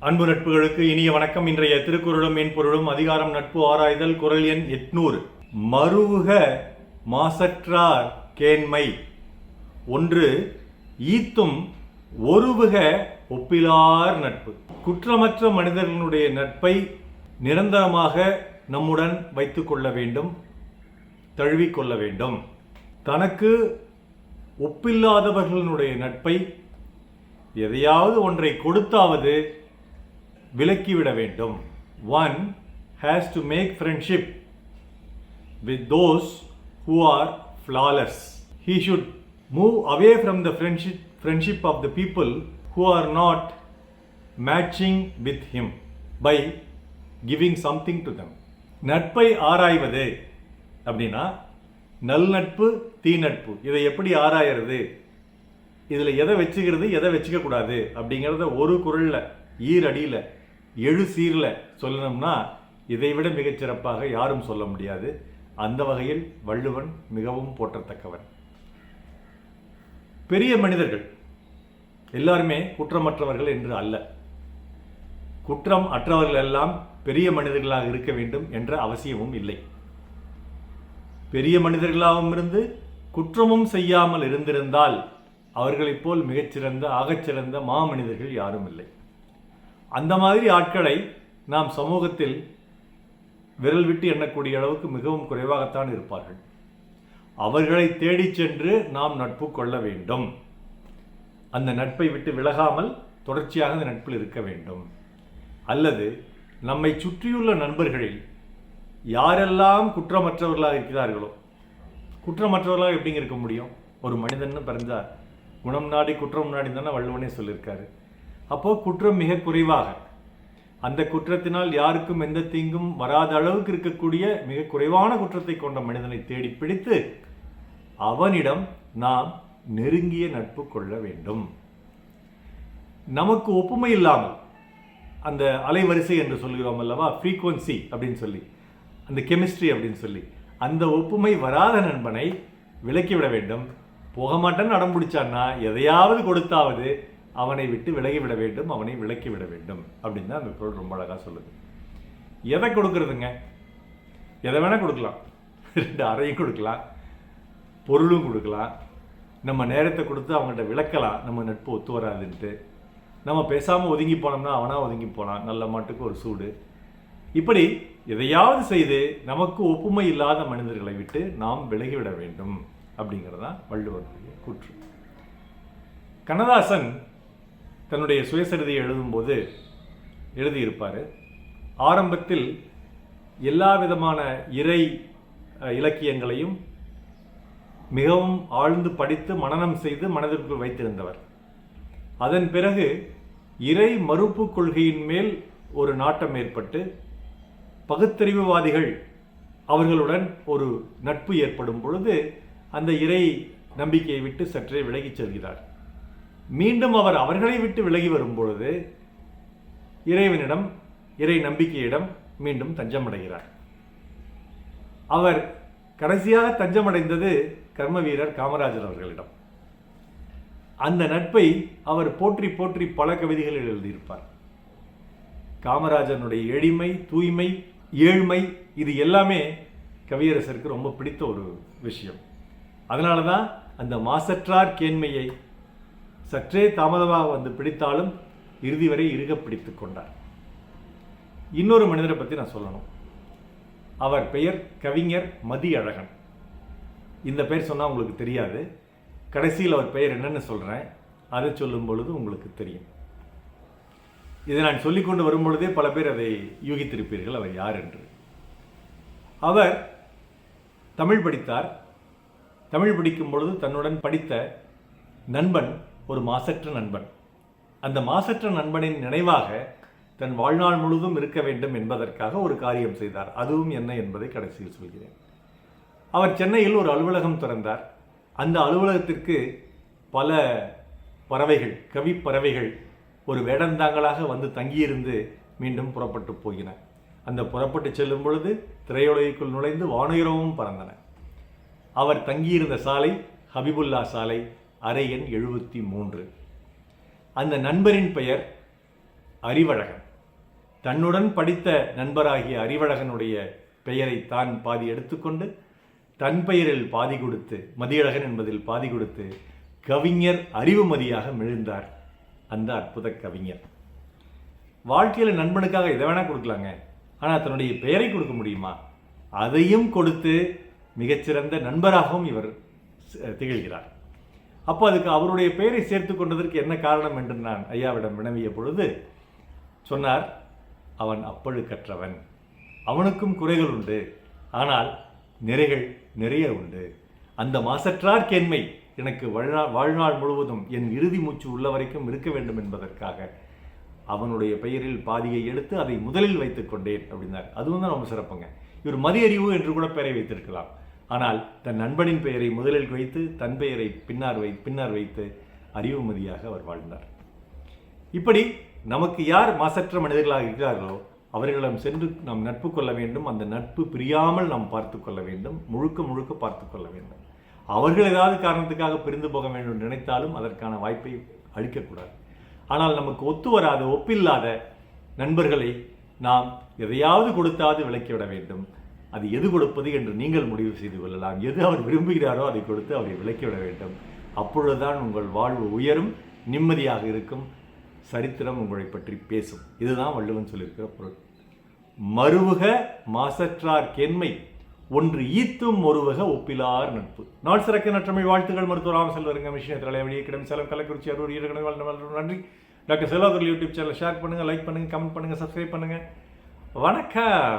அன்பு நட்புகளுக்கு இனிய வணக்கம். இன்றைய திருக்குறளும் மென்பொருளும் அதிகாரம் நட்பு ஆராய்தல் குரல் எண் எட்நூறு. மருவுக மாசற்றார் கேண்மை. ஒன்று ஈத்தும் ஒருவுக ஒப்பிலார் நட்பு. குற்றமற்ற மனிதர்களுடைய நட்பை நிரந்தரமாக நம்முடன் வைத்து கொள்ள வேண்டும் தழுவிக்கொள்ள வேண்டும். தனக்கு ஒப்பில்லாதவர்களுடைய நட்பை எதையாவது ஒன்றை கொடுத்தாவது விலக்கிவிட வேண்டும் one has to make friendship with those who are flawless he should move away from the friendship friendship of the people who are not matching with him by giving something to them நட்பை ஆராய்வது அப்படின்னா நல் நட்பு தீ நட்பு இதை எப்படி ஆராயறது இதில் எதை வச்சுக்கிறது எதை வச்சுக்கக்கூடாது அப்படிங்கிறத ஒரு குரலில் ஈரடியில் எழு சீரில் சொல்லணும்னா இதை விட மிகச்சிறப்பாக யாரும் சொல்ல முடியாது. அந்த வகையில் வள்ளுவன் மிகவும் போற்றத்தக்கவன். பெரிய மனிதர்கள் எல்லாருமே குற்றமற்றவர்கள் என்று அல்ல. குற்றம் அற்றவர்கள் எல்லாம் பெரிய மனிதர்களாக இருக்க வேண்டும் என்ற அவசியமும் இல்லை. பெரிய மனிதர்களாகவும் இருந்து குற்றமும் செய்யாமல் இருந்திருந்தால் அவர்களைப் போல் மிகச்சிறந்த ஆகச்சிறந்த மாமனிதர்கள் யாரும் இல்லை. அந்த மாதிரி ஆட்களை நாம் சமூகத்தில் விரல் விட்டு எண்ணக்கூடிய அளவுக்கு மிகவும் குறைவாகத்தான் இருப்பார்கள். அவர்களை தேடிச் சென்று நாம் நட்பு கொள்ள வேண்டும். அந்த நட்பை விட்டு விலகாமல் தொடர்ச்சியாக அந்த நட்பில் இருக்க வேண்டும். அல்லது நம்மை சுற்றியுள்ள நண்பர்களில் யாரெல்லாம் குற்றமற்றவர்களாக இருக்கிறார்களோ குற்றமற்றவர்களாக எப்படிங்க இருக்க முடியும்? ஒரு மனிதன் பிறந்தார். குணம் நாடி குற்றம் நாடி தானே வள்ளுவனே சொல்லியிருக்காரு. அப்போ குற்றம் மிக குறைவாக. அந்த குற்றத்தினால் யாருக்கும் எந்த தீங்கும் வராத அளவுக்கு இருக்கக்கூடிய மிக குறைவான குற்றத்தை கொண்ட மனிதனை தேடி பிடித்து அவனிடம் நாம் நெருங்கிய நட்பு கொள்ள வேண்டும். நமக்கு ஒப்புமை இல்லாமல் அந்த அலைவரிசை என்று சொல்கிறோம் அல்லவா? ஃப்ரீக்குவன்சி அப்படின்னு சொல்லி அந்த கெமிஸ்ட்ரி அப்படின்னு சொல்லி அந்த ஒப்புமை வராத நண்பனை விலக்கிவிட வேண்டும். போக மாட்டேன்னு அடம் பிடிச்சான்னா எதையாவது கொடுத்தாவது அவனை விட்டு விலகிவிட வேண்டும் அவனை விலக்கிவிட வேண்டும் அப்படின்னு தான் அந்த குரல் ரொம்ப அழகாக சொல்லுது. எதை கொடுக்கறதுங்க? எதை வேணால் கொடுக்கலாம். ரெண்டு அறையும் கொடுக்கலாம் பொருளும் கொடுக்கலாம். நம்ம நேரத்தை கொடுத்து அவங்கள்ட்ட விளக்கலாம் நம்ம நட்பு ஒத்து வராதுன்ட்டு. நம்ம பேசாமல் ஒதுங்கி போனோம்னா அவனாக ஒதுங்கி போனான் நல்ல மாட்டுக்கு ஒரு சூடு. இப்படி எதையாவது செய்து நமக்கு ஒப்புமை இல்லாத மனிதர்களை விட்டு நாம் விலகிவிட வேண்டும் அப்படிங்கிறதான் வள்ளுவருடைய கூற்று. கண்ணதாசன் தன்னுடைய சுயசரிதையை எழுதும்போது எழுதியிருப்பார். ஆரம்பத்தில் எல்லா விதமான இறை இலக்கியங்களையும் மிகவும் ஆழ்ந்து படித்து மனனம் செய்து மனதிற்குள் வைத்திருந்தவர். அதன் பிறகு இறை மறுப்பு கொள்கையின் மேல் ஒரு நாட்டம் ஏற்பட்டு பகுத்தறிவுவாதிகள் அவர்களுடன் ஒரு நட்பு ஏற்படும் பொழுது அந்த இறை நம்பிக்கையை விட்டு சற்றே விலகிச் செல்கிறார். மீண்டும் அவர் அவர்களை விட்டு விலகி வரும் பொழுது இறைவனிடம் இறை நம்பிக்கையிடம் மீண்டும் தஞ்சமடைகிறார். அவர் கடைசியாக தஞ்சமடைந்தது கர்ம வீரர் காமராஜர் அவர்களிடம். அந்த நட்பை அவர் போற்றி போற்றி பல கவிதைகளில் எழுதியிருப்பார். காமராஜனுடைய எளிமை தூய்மை ஏழ்மை இது எல்லாமே கவியரசருக்கு ரொம்ப பிடித்த ஒரு விஷயம். அதனால தான் அந்த மாசற்றார் கேண்மையை சற்றே தாமதமாக வந்து பிடித்தாலும் இறுதி வரை இருக பிடித்து கொண்டார். இன்னொரு மனிதரை பற்றி நான் சொல்லணும். அவர் பெயர் கவிஞர் மதி அழகன் இந்த பெயர் சொன்னால் உங்களுக்கு தெரியாது. கடைசியில் அவர் பெயர் என்னென்னு சொல்கிறேன் அதை சொல்லும் பொழுது உங்களுக்கு தெரியும். இதை நான் சொல்லிக்கொண்டு வரும்பொழுதே பல பேர் அதை யூகித்திருப்பீர்கள். அவர் யார் என்று. அவர் தமிழ் படித்தார். தமிழ் படிக்கும் பொழுது தன்னுடன் படித்த நண்பன் ஒரு மாசற்ற நண்பன். அந்த மாசற்ற நண்பனின் நினைவாக தன் வாழ்நாள் முழுதும் இருக்க வேண்டும் என்பதற்காக ஒரு காரியம் செய்தார். அதுவும் என்ன என்பதை கடைசியில் சொல்கிறேன். அவர் சென்னையில் ஒரு அலுவலகம் திறந்தார். அந்த அலுவலகத்திற்கு பல பறவைகள் கவி பறவைகள் ஒரு வேடந்தாங்களாக வந்து தங்கியிருந்து மீண்டும் புறப்பட்டு போகின அந்த புறப்பட்டு செல்லும் பொழுது திரையுலகிற்குள் நுழைந்து வானுயரவும் பறந்தன. அவர் தங்கியிருந்த சாலை ஹபிபுல்லா சாலை அறை எண் எழுபத்தி மூன்று. அந்த நண்பரின் பெயர் அறிவழகன். தன்னுடன் படித்த நண்பராகிய அறிவழகனுடைய பெயரை தான் பாதி எடுத்துக்கொண்டு தன் பெயரில் பாதி கொடுத்து மதியழகன் என்பதில் பாதி கொடுத்து கவிஞர் அறிவுமதியாக மிழுந்தார். அந்த அற்புத கவிஞர். வாழ்க்கையில் நண்பனுக்காக எதை வேணால் கொடுக்கலாங்க. ஆனால் தன்னுடைய பெயரை கொடுக்க முடியுமா? அதையும் கொடுத்து மிகச்சிறந்த நண்பராகவும் இவர் திகழ்கிறார். அப்போ அதுக்கு அவருடைய பெயரை சேர்த்து கொண்டதற்கு என்ன காரணம் என்று நான் ஐயாவிடம் வினவிய பொழுது சொன்னார் அவன் அப்பழு கற்றவன் அவனுக்கும் குறைகள் உண்டு. ஆனால் நிறைகள் நிறைய உண்டு. அந்த மாசற்றார் கேண்மை எனக்கு வாழ்நாள் வாழ்நாள் முழுவதும் என் இறுதி மூச்சு உள்ள வரைக்கும் இருக்க வேண்டும் என்பதற்காக அவனுடைய பெயரில் பாதியை எடுத்து அதை முதலில் வைத்துக் கொண்டேன் அப்படின்னார். அதுவும் தான் ரொம்ப சிறப்புங்க. இவர் மதியறிவு என்று கூட பெயரை வைத்திருக்கலாம். ஆனால் தன் நண்பனின் பெயரை முதலில் வைத்து தன் பெயரை பின்னார் வை பின்னர் வைத்து அறிவுமதியாக அவர் வாழ்ந்தார். இப்படி நமக்கு யார் மாசற்ற மனிதர்களாக இருக்கிறார்களோ அவர்களிடம் சென்று நாம் நட்பு கொள்ள வேண்டும். அந்த நட்பு பிரியாமல் நாம் பார்த்து கொள்ள வேண்டும். முழுக்க முழுக்க பார்த்து கொள்ள வேண்டும். அவர்கள் ஏதாவது காரணத்துக்காக பிரிந்து போக வேண்டும் என்று நினைத்தாலும் அதற்கான வாய்ப்பை அளிக்கக்கூடாது. ஆனால் நமக்கு ஒத்து வராத ஒப்பில்லாத நண்பர்களை நாம் எதையாவது கொடுத்தாவது விலக்கிவிட வேண்டும். அது எது கொடுப்பது என்று நீங்கள் முடிவு செய்து கொள்ளலாம். எது அவர் விரும்புகிறாரோ அதை கொடுத்து அவரை விலக்கிவிட வேண்டும். அப்பொழுதுதான் உங்கள் வாழ்வு உயரும் நிம்மதியாக இருக்கும். சரித்திரம் உங்களை பற்றி பேசும். இதுதான் வள்ளுவன் சொல்லியிருக்கிற பொருள். மருவுக மாசற்றார் கேண்மை ஒன்று ஈத்தும் ஒருவக ஒப்பிலார் நட்பு. நாள் சிறக்க நற்றமிழ் வாழ்த்துகள் மருத்துவர் ராமசெல்வருங்க விஷயம் தலைவலி கிடம் சேலம் கள்ளக்குறிச்சி அரூர் ஈரகணை வாழ்ந்த நன்றி. Doctor Selvakkar YouTube channel share பண்ணுங்க லைக் பண்ணுங்கள் கமெண்ட் பண்ணுங்கள் சப்ஸ்கிரைப் பண்ணுங்கள் வணக்கம்.